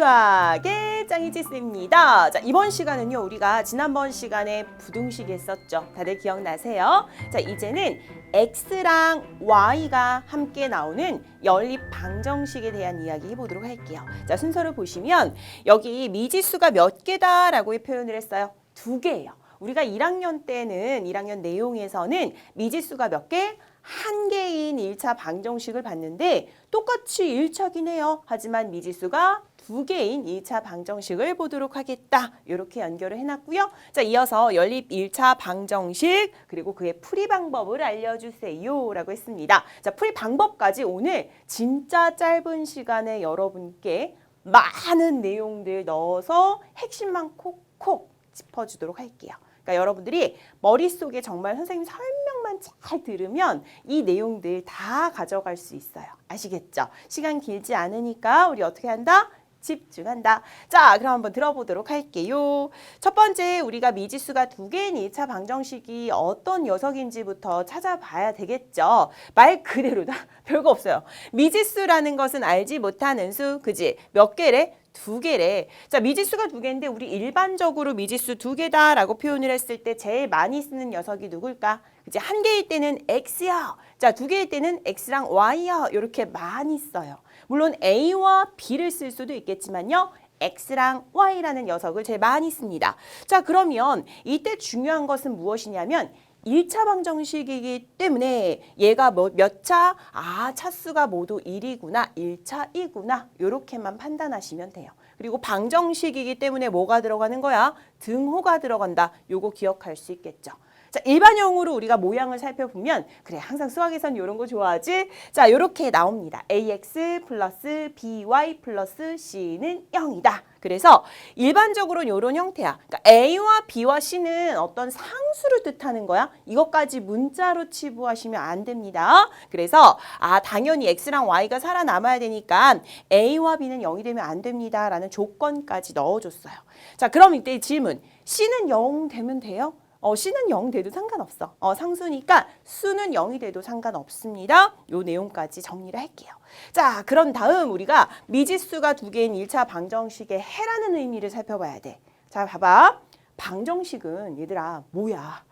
수학의 짱이지스입니다. 자, 이번 시간은요, 우리가 지난번 시간에 부등식 했었죠. 다들 기억나세요? 자, 이제는 x랑 y가 함께 나오는 연립 방정식에 대한 이야기 해보도록 할게요. 자, 순서를 보시면 여기 미지수가 몇 개다라고 표현을 했어요. 두 개예요. 우리가 1학년 때는 1학년 내용에서는 미지수가 몇 개? 한 개인 1차 방정식을 봤는데 똑같이 1차긴 해요. 하지만 미지수가 두 개인 2차 방정식을 보도록 하겠다. 이렇게 연결을 해놨고요. 자, 이어서 연립 1차 방정식 그리고 그의 풀이 방법을 알려주세요. 라고 했습니다. 자, 풀이 방법까지 오늘 진짜 짧은 시간에 여러분께 많은 내용들 넣어서 핵심만 콕콕 짚어주도록 할게요. 그러니까 여러분들이 머릿속에 정말 선생님 설명만 잘 들으면 이 내용들 다 가져갈 수 있어요. 아시겠죠? 시간 길지 않으니까 우리 어떻게 한다? 집중한다. 자, 그럼 한번 들어보도록 할게요. 첫 번째, 우리가 미지수가 두 개인 2차 방정식이 어떤 녀석인지부터 찾아봐야 되겠죠. 말 그대로다. 별거 없어요. 미지수라는 것은 알지 못하는 수, 그지? 몇 개래? 두 개래. 자, 미지수가 두 개인데 우리 일반적으로 미지수 두 개다라고 표현을 했을 때 제일 많이 쓰는 녀석이 누굴까? 그지? 한 개일 때는 x야. 자, 두 개일 때는 x랑 y야. 이렇게 많이 써요. 물론 a와 b를 쓸 수도 있겠지만요. x랑 y라는 녀석을 제일 많이 씁니다. 자, 그러면 이때 중요한 것은 무엇이냐면 1차 방정식이기 때문에 얘가 뭐 몇 차? 아, 차수가 모두 1이구나. 1차이구나. 요렇게만 판단하시면 돼요. 그리고 방정식이기 때문에 뭐가 들어가는 거야? 등호가 들어간다. 요거 기억할 수 있겠죠. 자, 일반형으로 우리가 모양을 살펴보면 그래 항상 수학에선 이런 거 좋아하지? 자, 이렇게 나옵니다. ax 플러스 by 플러스 c는 0이다. 그래서 일반적으로는 이런 형태야. 그러니까 a와 b와 c는 어떤 상수를 뜻하는 거야. 이것까지 문자로 치부하시면 안 됩니다. 그래서 아 당연히 x랑 y가 살아남아야 되니까 a와 b는 0이 되면 안 됩니다라는 조건까지 넣어줬어요. 자, 그럼 이때 질문. c는 0 되면 돼요? 어, C는 0 돼도 상관없어. 어, 상수니까 수는 0이 돼도 상관없습니다. 요 내용까지 정리를 할게요. 자, 그런 다음 우리가 미지수가 두 개인 1차 방정식의 해라는 의미를 살펴봐야 돼. 자, 봐봐. 방정식은 얘들아, 뭐야?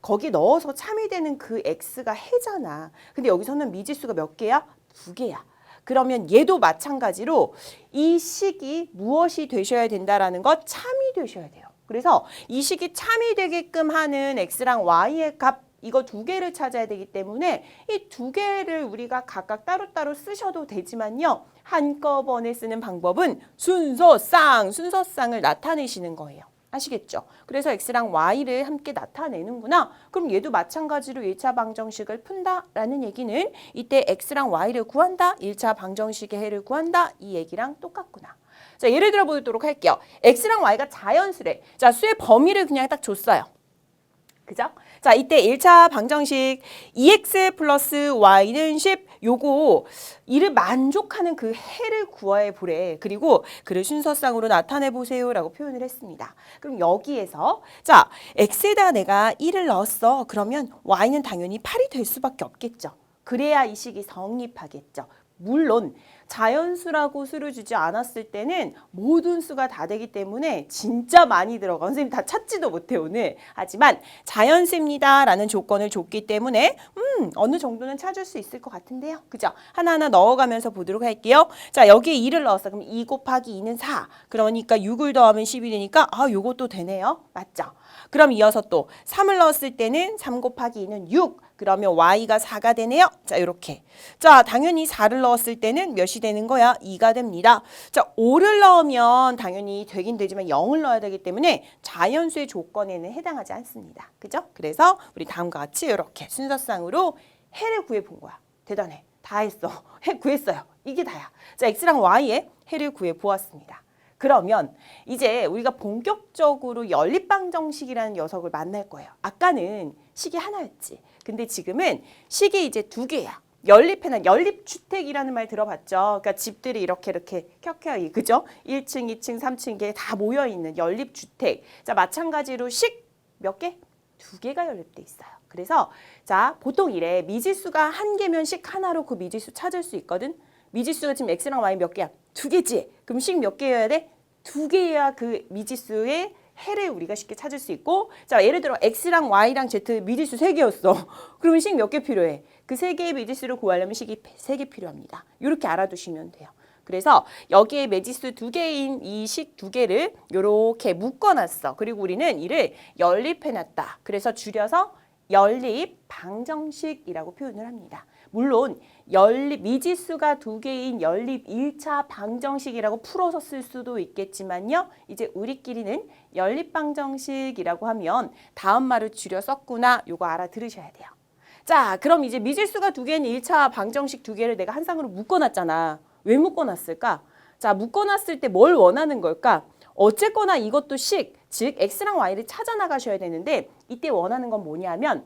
거기 넣어서 참이 되는 그 x가 해잖아. 근데 여기서는 미지수가 몇 개야? 두 개야. 그러면 얘도 마찬가지로 이 식이 무엇이 되셔야 된다라는 것 참이 되셔야 돼요. 그래서 이 식이 참이 되게끔 하는 x랑 y의 값 이거 두 개를 찾아야 되기 때문에 이 두 개를 우리가 각각 따로따로 쓰셔도 되지만요. 한꺼번에 쓰는 방법은 순서상, 순서상을 나타내시는 거예요. 아시겠죠? 그래서 x랑 y를 함께 나타내는구나. 그럼 얘도 마찬가지로 1차 방정식을 푼다라는 얘기는 이때 x랑 y를 구한다. 1차 방정식의 해를 구한다. 이 얘기랑 똑같구나. 자, 예를 들어 보도록 할게요. x랑 y가 자연수래. 자, 수의 범위를 그냥 딱 줬어요. 그죠? 자, 이때 1차 방정식 2x 플러스 y는 10 요거 이를 만족하는 그 해를 구해 보래. 그리고 그를 순서상으로 나타내 보세요라고 표현을 했습니다. 그럼 여기에서 자, x에다 내가 1을 넣었어. 그러면 y는 당연히 8이 될 수밖에 없겠죠. 그래야 이 식이 성립하겠죠. 물론 자연수라고 수를 주지 않았을 때는 모든 수가 다 되기 때문에 진짜 많이 들어가. 선생님 다 찾지도 못해 오늘. 하지만 자연수입니다 라는 조건을 줬기 때문에 음 어느 정도는 찾을 수 있을 것 같은데요. 그죠? 하나하나 넣어가면서 보도록 할게요. 자 여기에 2를 넣었어. 그럼 2 곱하기 2는 4. 그러니까 6을 더하면 10이 되니까 아 요것도 되네요. 맞죠? 그럼 이어서 또 3을 넣었을 때는 3 곱하기 2는 6. 그러면 y가 4가 되네요. 자, 이렇게. 자, 당연히 4를 넣었을 때는 몇이 되는 거야? 2가 됩니다. 자, 5를 넣으면 당연히 되긴 되지만 0을 넣어야 되기 때문에 자연수의 조건에는 해당하지 않습니다. 그죠? 그래서 우리 다음과 같이 이렇게 순서상으로 해를 구해 본 거야. 대단해. 다 했어. 해 구했어요. 이게 다야. 자, x랑 y의 해를 구해 보았습니다. 그러면 이제 우리가 본격적으로 연립방정식이라는 녀석을 만날 거예요. 아까는 식이 하나였지. 근데 지금은 식이 이제 두 개야. 연립해는 연립주택이라는 말 들어봤죠? 그러니까 집들이 이렇게 이렇게 켜켜이 그죠? 1층, 2층, 3층 게 다 모여 있는 연립주택. 자 마찬가지로 식 몇 개? 두 개가 연립돼 있어요. 그래서 자 보통 이래 미지수가 한 개면 식 하나로 그 미지수 찾을 수 있거든. 미지수가 지금 x랑 y 몇 개야? 두 개지. 그럼 식 몇 개여야 돼? 두 개야 그 미지수의 해를 우리가 쉽게 찾을 수 있고 자 예를 들어 x랑 y랑 z 미지수 세 개였어. 그러면 식 몇 개 필요해? 그 세 개의 미지수를 구하려면 식이 세 개 필요합니다. 이렇게 알아두시면 돼요. 그래서 여기에 매지수 두 개인 이 식 두 개를 이렇게 묶어놨어. 그리고 우리는 이를 연립해놨다. 그래서 줄여서 연립 방정식이라고 표현을 합니다. 물론 연립 미지수가 두 개인 연립 1차 방정식이라고 풀어서 쓸 수도 있겠지만요. 이제 우리끼리는 연립 방정식이라고 하면 다음 말을 줄여 썼구나. 요거 알아들으셔야 돼요. 자, 그럼 이제 미지수가 두 개인 1차 방정식 두 개를 내가 한 쌍으로 묶어놨잖아. 왜 묶어놨을까? 자, 묶어놨을 때 뭘 원하는 걸까? 어쨌거나 이것도 식, 즉 x랑 y를 찾아 나가셔야 되는데 이때 원하는 건 뭐냐면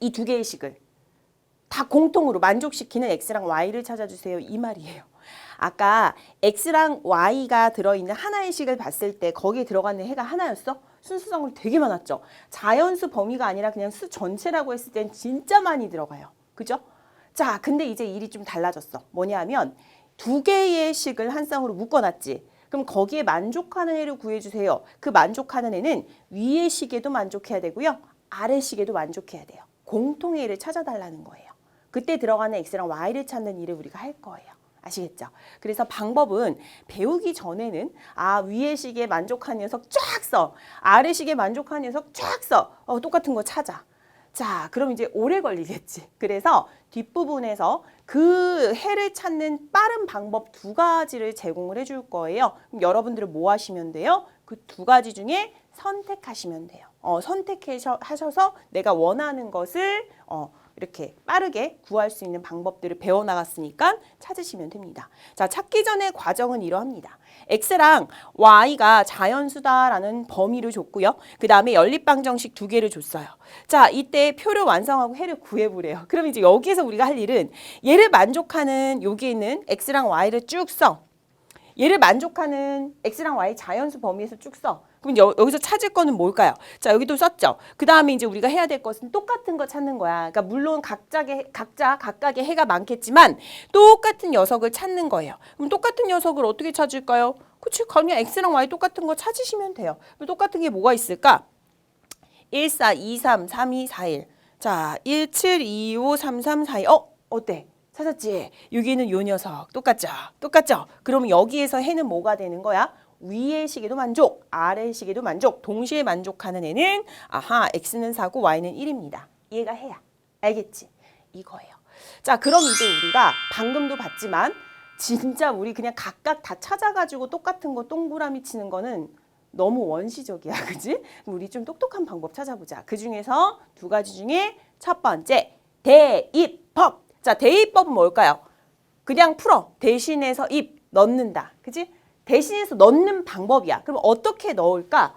이 두 개의 식을 다 공통으로 만족시키는 x랑 y를 찾아주세요. 이 말이에요. 아까 x랑 y가 들어있는 하나의 식을 봤을 때 거기에 들어가는 해가 하나였어? 순수성을 되게 많았죠. 자연수 범위가 아니라 그냥 수 전체라고 했을 땐 진짜 많이 들어가요. 그죠? 자, 근데 이제 일이 좀 달라졌어. 뭐냐면 두 개의 식을 한 쌍으로 묶어놨지. 그럼 거기에 만족하는 애를 구해주세요. 그 만족하는 애는 위의 식에도 만족해야 되고요. 아래 식에도 만족해야 돼요. 공통의 애를 찾아달라는 거예요. 그때 들어가는 x랑 y를 찾는 일을 우리가 할 거예요. 아시겠죠? 그래서 방법은 배우기 전에는 아 위의 식에 만족한 녀석 쫙 써. 아래 식에 만족한 녀석 쫙 써. 어, 똑같은 거 찾아. 자, 그럼 이제 오래 걸리겠지. 그래서 뒷부분에서 그 해를 찾는 빠른 방법 두 가지를 제공을 해줄 거예요. 그럼 여러분들은 뭐 하시면 돼요? 그 두 가지 중에 선택하시면 돼요. 어, 선택하셔서 내가 원하는 것을 어, 이렇게 빠르게 구할 수 있는 방법들을 배워나갔으니까 찾으시면 됩니다. 자, 찾기 전에 과정은 이러합니다. x랑 y가 자연수다라는 범위를 줬고요. 그 다음에 연립방정식 두 개를 줬어요. 자, 이때 표를 완성하고 해를 구해보래요. 그럼 이제 여기에서 우리가 할 일은 얘를 만족하는 여기 있는 x랑 y를 쭉 써. 얘를 만족하는 x랑 y 자연수 범위에서 쭉 써. 그럼 여, 여기서 찾을 거는 뭘까요? 자, 여기도 썼죠. 그 다음에 이제 우리가 해야 될 것은 똑같은 거 찾는 거야. 그러니까 물론 각자의, 각자 각각의 해가 많겠지만 똑같은 녀석을 찾는 거예요. 그럼 똑같은 녀석을 어떻게 찾을까요? 그치, 그냥 x랑 y 똑같은 거 찾으시면 돼요. 그럼 똑같은 게 뭐가 있을까? 1, 4, 2, 3, 3, 2, 4, 1. 자, 1, 7, 2, 5, 3, 3, 4, 2. 어? 어때? 찾았지? 여기는 요 녀석. 똑같죠? 똑같죠? 그럼 여기에서 해는 뭐가 되는 거야? 위의 식에도 만족, 아래의 식에도 만족, 동시에 만족하는 애는 아하, x는 4고 y는 1입니다. 얘가 해야. 알겠지? 이거예요. 자, 그럼 이제 우리가 방금도 봤지만 진짜 우리 그냥 각각 다 찾아가지고 똑같은 거 동그라미 치는 거는 너무 원시적이야, 그지? 우리 좀 똑똑한 방법 찾아보자. 그 중에서 두 가지 중에 첫 번째 대입법. 자, 대입법은 뭘까요? 그냥 풀어. 대신해서 입 넣는다, 그지? 대신해서 넣는 방법이야. 그럼 어떻게 넣을까?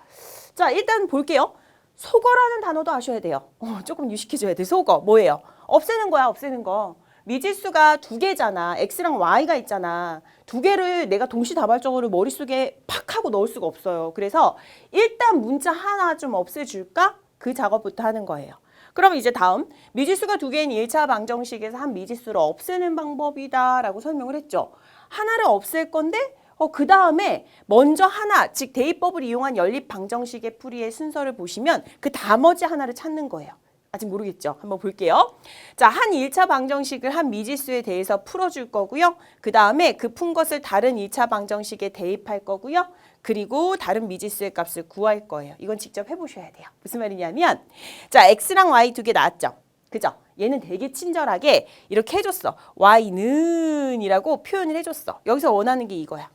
자, 일단 볼게요. 속어라는 단어도 아셔야 돼요. 어, 조금 유식해져야 돼. 속어 뭐예요? 없애는 거야, 없애는 거. 미지수가 두 개잖아. x랑 y가 있잖아. 두 개를 내가 동시다발적으로 머릿속에 팍 하고 넣을 수가 없어요. 그래서 일단 문자 하나 좀 없애줄까? 그 작업부터 하는 거예요. 그럼 이제 다음 미지수가 두 개인 1차 방정식에서 한 미지수를 없애는 방법이다 라고 설명을 했죠. 하나를 없앨 건데 어, 그 다음에 먼저 하나, 즉 대입법을 이용한 연립 방정식의 풀이의 순서를 보시면 그 나머지 하나를 찾는 거예요. 아직 모르겠죠? 한번 볼게요. 자, 한 1차 방정식을 한 미지수에 대해서 풀어줄 거고요. 그 다음에 그 푼 것을 다른 2차 방정식에 대입할 거고요. 그리고 다른 미지수의 값을 구할 거예요. 이건 직접 해보셔야 돼요. 무슨 말이냐면, 자, x랑 y 두 개 나왔죠? 그죠? 얘는 되게 친절하게 이렇게 해줬어. y는 이라고 표현을 해줬어. 여기서 원하는 게 이거야.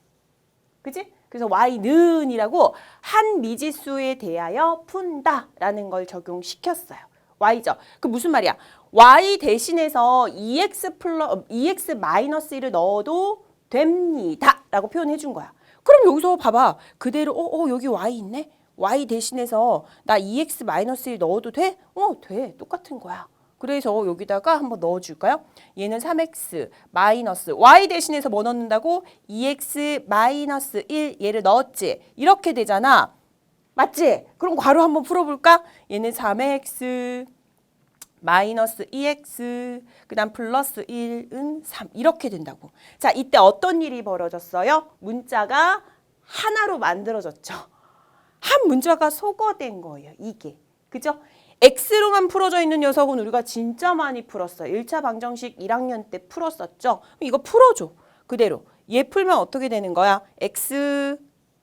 그지? 그래서 y는이라고 한 미지수에 대하여 푼다라는 걸 적용시켰어요. y죠. 그 무슨 말이야? y 대신해서 2x 플러 2x 마이너스 1을 넣어도 됩니다라고 표현해 준 거야. 그럼 여기서 봐봐. 그대로 어, 어 여기 y 있네. y 대신해서 나 2x 마이너스 1 넣어도 돼? 어, 돼. 똑같은 거야. 그래서 여기다가 한번 넣어줄까요? 얘는 3x 마이너스 y 대신해서 뭐 넣는다고? 2x 마이너스 1 얘를 넣었지. 이렇게 되잖아. 맞지? 그럼 괄호 한번 풀어볼까? 얘는 3x 마이너스 2x 그 다음 플러스 1은 3 이렇게 된다고. 자, 이때 어떤 일이 벌어졌어요? 문자가 하나로 만들어졌죠. 한 문자가 소거된 거예요. 이게. 그죠? X로만 풀어져 있는 녀석은 우리가 진짜 많이 풀었어요. 1차 방정식 1학년 때 풀었었죠. 이거 풀어줘. 그대로. 얘 풀면 어떻게 되는 거야? X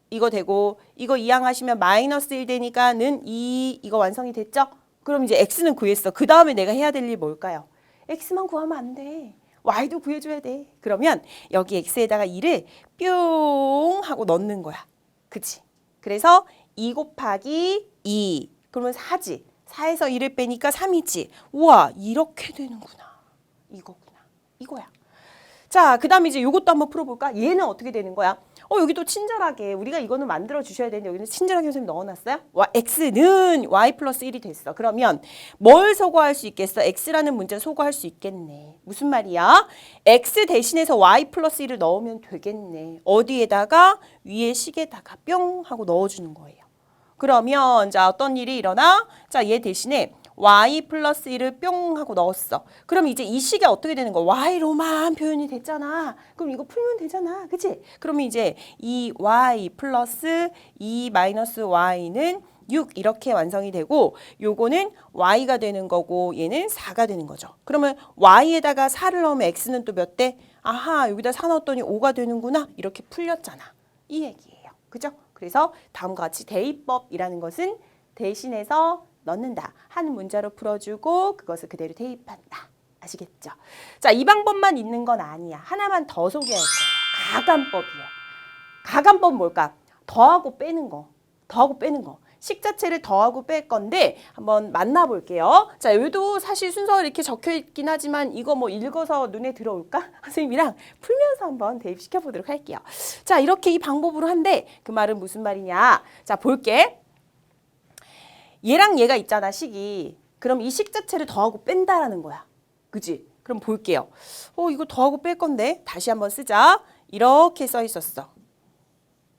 이거 되고 이거 이항하시면 마이너스 1 되니까는 2 이거 완성이 됐죠? 그럼 이제 X는 구했어. 그 다음에 내가 해야 될 일 뭘까요? X만 구하면 안 돼. Y도 구해줘야 돼. 그러면 여기 X에다가 2를 뿅 하고 넣는 거야. 그치? 그래서 2 곱하기 2 그러면 4지. 4에서 2를 빼니까 3이지. 우와 이렇게 되는구나. 이거구나. 이거야. 자, 그 다음에 이제 요것도 한번 풀어볼까? 얘는 어떻게 되는 거야? 어, 여기도 친절하게, 우리가 이거는 만들어 주셔야 되는데, 여기는 친절하게 선생님 넣어놨어요? 와, x는 y 플러스 1이 됐어. 그러면 뭘 소거할 수 있겠어? x라는 문자 소거할 수 있겠네. 무슨 말이야? x 대신해서 y 플러스 1을 넣으면 되겠네. 어디에다가? 위에 식에다가 뿅 하고 넣어주는 거예요. 그러면 자 어떤 일이 일어나? 자 얘 대신에 y 플러스 1을 뿅 하고 넣었어. 그럼 이제 이 식이 어떻게 되는 거야? y로만 표현이 됐잖아. 그럼 이거 풀면 되잖아. 그치? 그러면 이제 이 y 플러스 2 마이너스 y는 6 이렇게 완성이 되고 요거는 y가 되는 거고 얘는 4가 되는 거죠. 그러면 y에다가 4를 넣으면 x는 또 몇 대? 아하 여기다 4 넣었더니 5가 되는구나. 이렇게 풀렸잖아. 이 얘기예요. 그죠? 그래서 다음과 같이 대입법이라는 것은 대신해서 넣는다. 한 문자로 풀어주고 그것을 그대로 대입한다. 아시겠죠? 자, 이 방법만 있는 건 아니야. 하나만 더 소개할 거예요. 가감법이에요. 가감법 뭘까? 더하고 빼는 거. 더하고 빼는 거. 식 자체를 더하고 뺄 건데 한번 만나볼게요. 자, 여기도 사실 순서 이렇게 적혀 있긴 하지만 이거 뭐 읽어서 눈에 들어올까? 선생님이랑 풀면서 한번 대입시켜 보도록 할게요. 자, 이렇게 이 방법으로 한데 그 말은 무슨 말이냐? 자, 볼게. 얘랑 얘가 있잖아, 식이. 그럼 이 식 자체를 더하고 뺀다라는 거야. 그지? 그럼 볼게요. 어, 이거 더하고 뺄 건데 다시 한번 쓰자. 이렇게 써 있었어.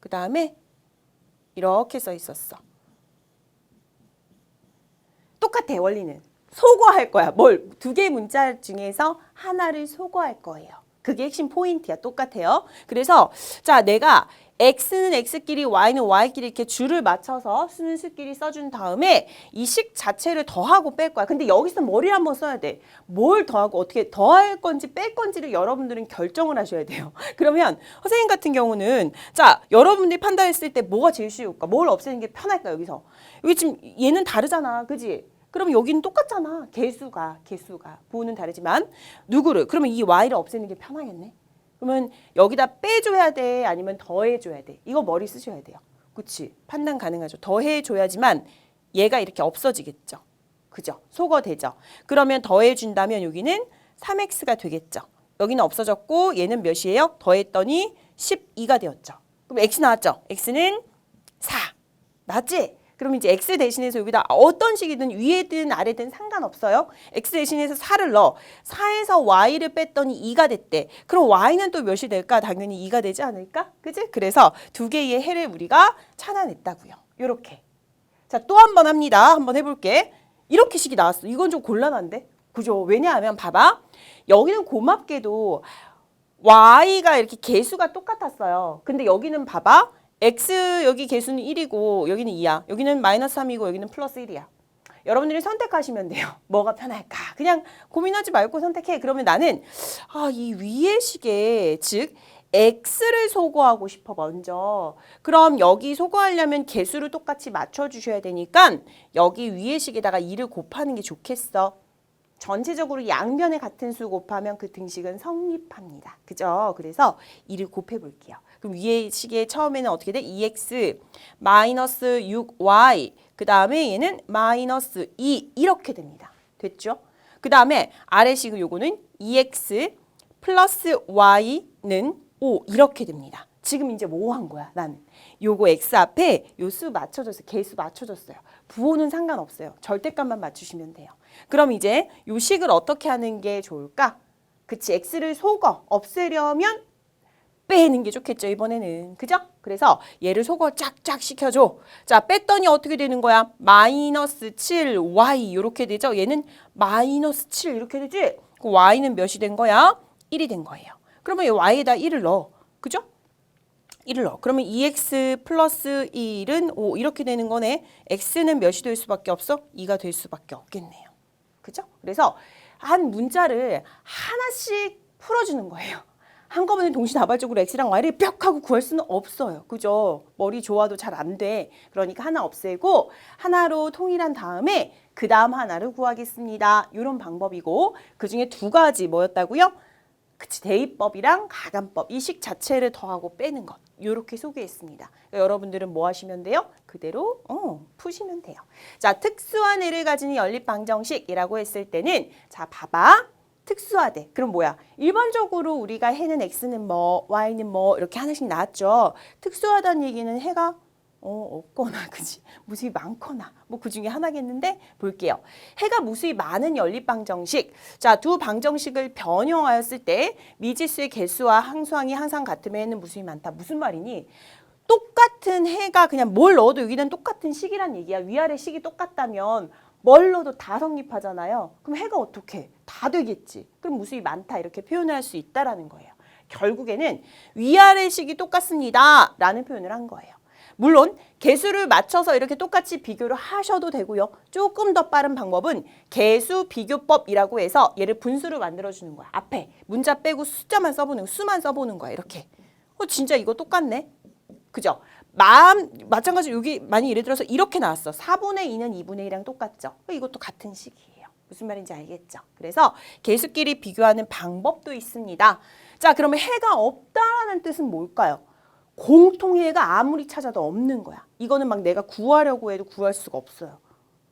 그 다음에 이렇게 써 있었어. 똑같아 원리는. 소거할 거야. 뭘 두 개의 문자 중에서 하나를 소거할 거예요. 그게 핵심 포인트야. 똑같아요. 그래서 자 내가 x는 x끼리 y는 y끼리 이렇게 줄을 맞춰서 수는 수끼리 써준 다음에 이 식 자체를 더하고 뺄 거야. 근데 여기서 머리를 한번 써야 돼 뭘 더하고 어떻게 더할 건지 뺄 건지를 여러분들은 결정을 하셔야 돼요. 그러면 선생님 같은 경우는 자 여러분들이 판단했을 때 뭐가 제일 쉬울까? 뭘 없애는 게 편할까 여기서? 여기 지금 얘는 다르잖아. 그지 그럼 여기는 똑같잖아. 개수가 개수가 부호는 다르지만 누구를 그러면 이 y를 없애는 게 편하겠네. 그러면 여기다 빼줘야 돼 아니면 더해줘야 돼. 이거 머리 쓰셔야 돼요. 그치? 판단 가능하죠. 더해줘야지만 얘가 이렇게 없어지겠죠. 그죠? 소거되죠. 그러면 더해준다면 여기는 3x가 되겠죠. 여기는 없어졌고 얘는 몇이에요? 더했더니 12가 되었죠. 그럼 x 나왔죠? x는 4. 맞지? 그럼 이제 x 대신해서 여기다 어떤 식이든 위에든 아래든 상관없어요. x 대신해서 4를 넣어. 4에서 y를 뺐더니 2가 됐대. 그럼 y는 또 몇이 될까? 당연히 2가 되지 않을까? 그지? 그래서 두 개의 해를 우리가 찾아냈다고요. 요렇게. 자, 또 한 번 합니다. 한번 해볼게. 이렇게 식이 나왔어. 이건 좀 곤란한데? 그죠? 왜냐하면 봐봐. 여기는 고맙게도 y가 이렇게 개수가 똑같았어요. 근데 여기는 봐봐. X 여기 개수는 1이고 여기는 2야. 여기는 마이너스 3이고 여기는 플러스 1이야. 여러분들이 선택하시면 돼요. 뭐가 편할까? 그냥 고민하지 말고 선택해. 그러면 나는 아, 이 위의 식에 즉 x를 소거하고 싶어 먼저. 그럼 여기 소거하려면 개수를 똑같이 맞춰 주셔야 되니까 여기 위의 식에다가 2를 곱하는 게 좋겠어. 전체적으로 양변에 같은 수 곱하면 그 등식은 성립합니다. 그죠? 그래서 2를 곱해 볼게요. 그럼 위의 식에 처음에는 어떻게 돼? 2x 마이너스 6y 그 다음에 얘는 마이너스 2 이렇게 됩니다. 됐죠? 그 다음에 아래식은 요거는 2x 플러스 y는 5 이렇게 됩니다. 지금 이제 뭐 한 거야? 난 요거 x 앞에 요 수 맞춰줬어요. 개수 맞춰줬어요. 부호는 상관없어요. 절대값만 맞추시면 돼요. 그럼 이제 요 식을 어떻게 하는 게 좋을까? 그치 x를 속어 없애려면 빼는 게 좋겠죠 이번에는. 그죠? 그래서 얘를 속어 쫙쫙 시켜줘. 자 뺐더니 어떻게 되는 거야? 마이너스 7y 이렇게 되죠? 얘는 마이너스 7 이렇게 되지? 그 y는 몇이 된 거야? 1이 된 거예요. 그러면 이 y에다 1을 넣어. 그죠? 1을 넣어. 그러면 2x 플러스 1은 5 이렇게 되는 거네. x는 몇이 될 수밖에 없어? 2가 될 수밖에 없겠네요. 그죠? 그래서 한 문자를 하나씩 풀어주는 거예요. 한꺼번에 동시다발적으로 x랑 y를 뿅 하고 구할 수는 없어요. 그죠? 머리 좋아도 잘 안 돼. 그러니까 하나 없애고 하나로 통일한 다음에 그 다음 하나를 구하겠습니다. 이런 방법이고 그 중에 두 가지 뭐였다고요? 그치 대입법이랑 가감법 이 식 자체를 더하고 빼는 것 이렇게 소개했습니다. 그러니까 여러분들은 뭐 하시면 돼요? 그대로 어, 푸시면 돼요. 자 특수한 애를 가진 연립 방정식이라고 했을 때는 자 봐봐 특수하대. 그럼 뭐야? 일반적으로 우리가 해는 x는 뭐 y는 뭐 이렇게 하나씩 나왔죠. 특수하다는 얘기는 해가 어, 없거나 그지 무수히 많거나 뭐 그 중에 하나겠는데 볼게요. 해가 무수히 많은 연립 방정식. 자, 두 방정식을 변형하였을 때 미지수의 개수와 항수항이 항상 같으면 해는 무수히 많다. 무슨 말이니? 똑같은 해가 그냥 뭘 넣어도 여기는 똑같은 식이란 얘기야. 위아래 식이 똑같다면 뭘 넣어도 다 성립하잖아요. 그럼 해가 어떻게? 다 되겠지. 그럼 무수히 많다 이렇게 표현할 수 있다라는 거예요. 결국에는 위아래 식이 똑같습니다. 라는 표현을 한 거예요. 물론 개수를 맞춰서 이렇게 똑같이 비교를 하셔도 되고요. 조금 더 빠른 방법은 개수 비교법이라고 해서 얘를 분수로 만들어 주는 거야. 앞에 문자 빼고 숫자만 써보는 수만 써보는 거야. 이렇게. 어 진짜 이거 똑같네. 그죠? 마음 마찬가지로 여기 많이 예를 들어서 이렇게 나왔어. 4분의 2는 2분의 1이랑 똑같죠. 어, 이것도 같은 식이에요. 무슨 말인지 알겠죠? 그래서 개수끼리 비교하는 방법도 있습니다. 자, 그러면 해가 없다라는 뜻은 뭘까요? 공통해가 아무리 찾아도 없는 거야. 이거는 막 내가 구하려고 해도 구할 수가 없어요.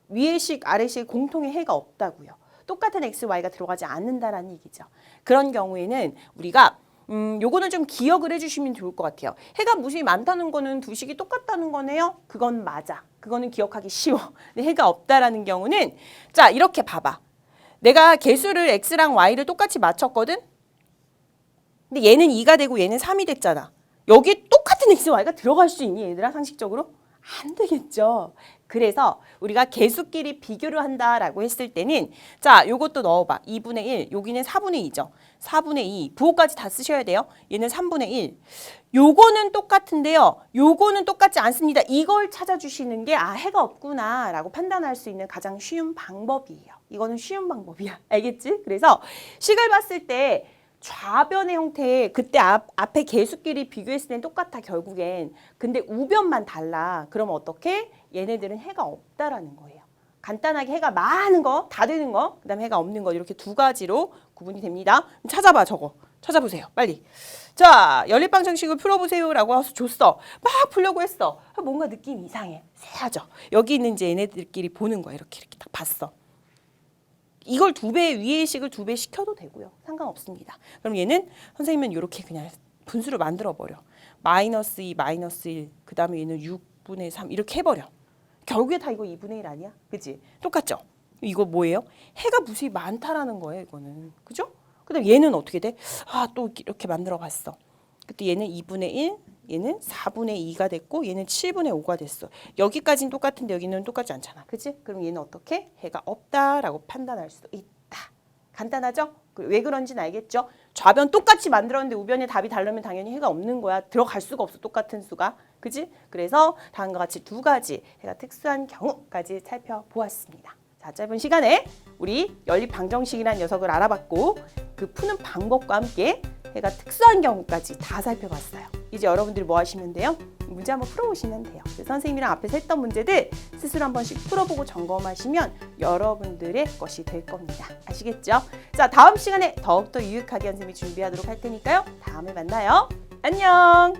위에식, 아래 식 공통의 해가 없다고요. 똑같은 x, y가 들어가지 않는다라는 얘기죠. 그런 경우에는 우리가 음, 요거는 좀 기억을 해주시면 좋을 것 같아요. 해가 무수히 많다는 거는 두 식이 똑같다는 거네요. 그건 맞아. 그거는 기억하기 쉬워. 근데 해가 없다라는 경우는 자 이렇게 봐봐. 내가 개수를 x랑 y를 똑같이 맞췄거든. 근데 얘는 2가 되고 얘는 3이 됐잖아. 여기 똑같은 x, y가 들어갈 수 있니 얘들아 상식적으로? 안 되겠죠. 그래서 우리가 개수끼리 비교를 한다라고 했을 때는 자, 요것도 넣어봐. 2분의 1, 여기는 4분의 2죠. 4분의 2, 부호까지 다 쓰셔야 돼요. 얘는 3분의 1. 요거는 똑같은데요. 요거는 똑같지 않습니다. 이걸 찾아주시는 게 아, 해가 없구나 라고 판단할 수 있는 가장 쉬운 방법이에요. 이거는 쉬운 방법이야. 알겠지? 그래서 식을 봤을 때 좌변의 형태 그때 앞, 앞에 개수끼리 비교했을 땐 똑같아 결국엔. 근데 우변만 달라. 그러면 어떻게? 얘네들은 해가 없다라는 거예요. 간단하게 해가 많은 거 다 되는 거 그다음에 해가 없는 거 이렇게 두 가지로 구분이 됩니다. 찾아봐 저거. 찾아보세요 빨리. 자 연립방정식을 풀어보세요라고 해서 줬어. 막 풀려고 했어. 뭔가 느낌이 이상해. 쎄하죠. 여기 있는 이제 얘네들끼리 보는 거야. 이렇게 이렇게 딱 봤어 이걸 두 배 위의 식을 두 배 시켜도 되고요. 상관없습니다. 그럼 얘는 선생님은 이렇게 그냥 분수를 만들어 버려. 마이너스 2, 마이너스 1, 그 다음에 얘는 6분의 3 이렇게 해버려. 결국에 다 이거 2분의 1 아니야? 그지? 똑같죠? 이거 뭐예요? 해가 무수히 많다라는 거예요, 이거는. 그죠? 그 다음 얘는 어떻게 돼? 아, 또 이렇게 만들어 봤어. 그때 얘는 2분의 1, 얘는 4분의 2가 됐고 얘는 7분의 5가 됐어. 여기까지는 똑같은데 여기는 똑같지 않잖아. 그치? 그럼 얘는 어떻게? 해가 없다라고 판단할 수 있다. 간단하죠? 그왜 그런지는 알겠죠? 좌변 똑같이 만들었는데 우변의 답이 다르면 당연히 해가 없는 거야. 들어갈 수가 없어. 똑같은 수가. 그지? 그래서 다음과 같이 두 가지 해가 특수한 경우까지 살펴보았습니다. 자, 짧은 시간에 우리 연립 방정식이라는 녀석을 알아봤고 그 푸는 방법과 함께 해가 특수한 경우까지 다 살펴봤어요. 이제 여러분들이 뭐 하시면 돼요? 문제 한번 풀어보시면 돼요. 선생님이랑 앞에서 했던 문제들 스스로 한 번씩 풀어보고 점검하시면 여러분들의 것이 될 겁니다. 아시겠죠? 자, 다음 시간에 더욱더 유익하게 선생님이 준비하도록 할 테니까요. 다음에 만나요. 안녕!